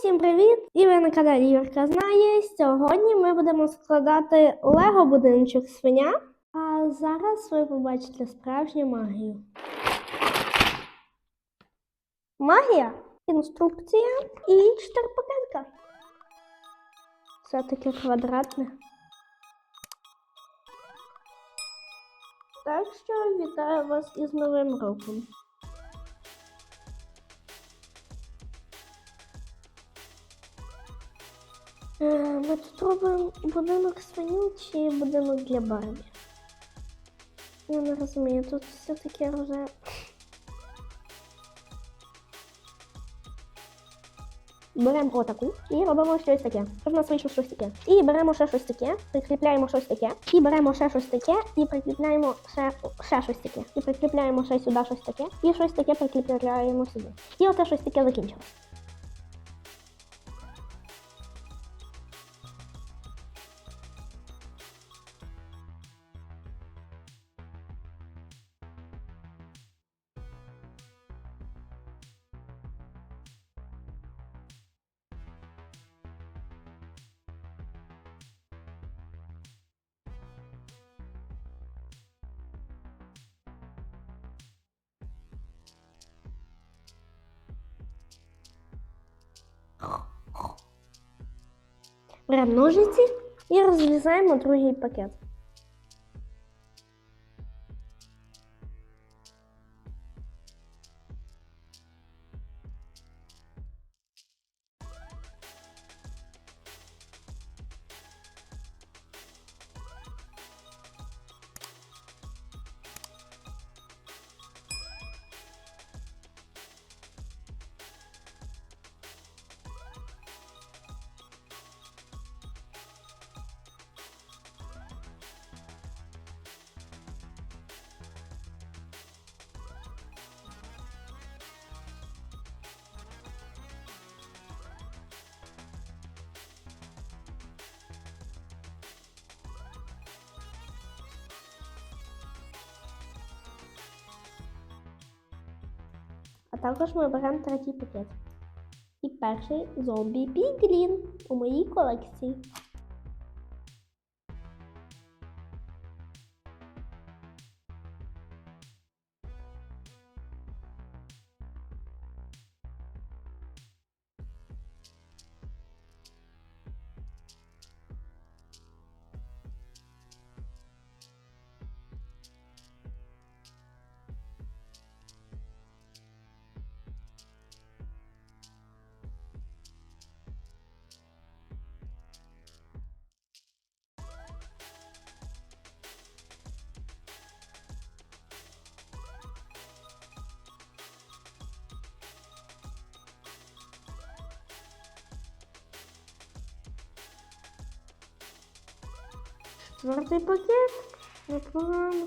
Усім привіт! І ви на каналі Юрка Знає. Сьогодні ми будемо складати Лего будиночок свиня. А зараз ви побачите справжню магію. Магія, інструкція і штарпакетка. Все таке квадратне. Так що вітаю вас із Новим роком. Ми тут робимо будинок свиню чи будинок для Барбі? Я не розумію, тут все таке вже. Беремо отаку і робимо щось таке. Щоб у нас вийшло щось таке. І беремо ще щось таке, прикріпляємо щось таке, і беремо ще щось таке, і прикріпляємо ще, ще щось таке. І прикріпляємо ще сюди щось таке, і щось таке прикріпляємо сюди. І оце щось таке закінчилось. Беремо і розрізаємо другий пакет. Також ми беремо третій пакет. І перший зомбі Піглін у моїй колекції. Четвертий пакет. Непогано.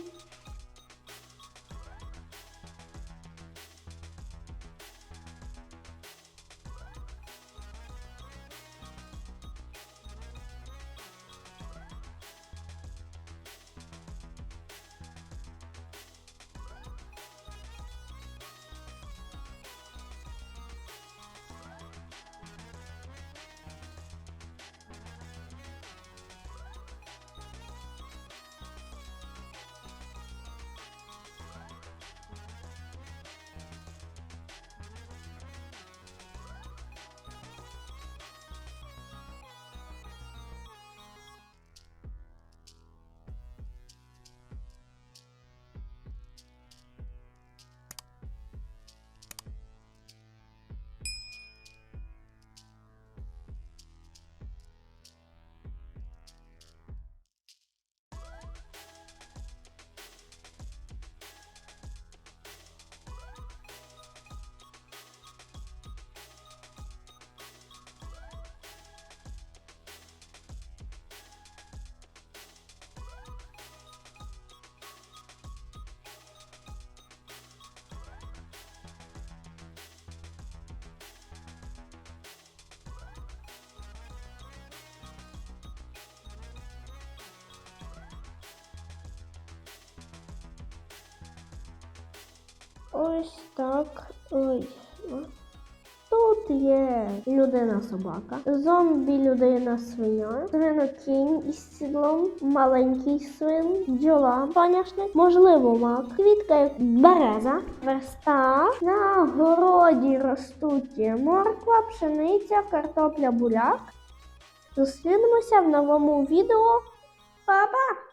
Ось так. Вийшло. Тут є людина-собака, зомбі-людина-свиня, свинокінь із сідлом, маленький свин, бджола, соняшник, можливо, мак, квітка береза, верстак, на городі ростуть морква, пшениця, картопля, буляк. Зустрінемося в новому відео. Па-па!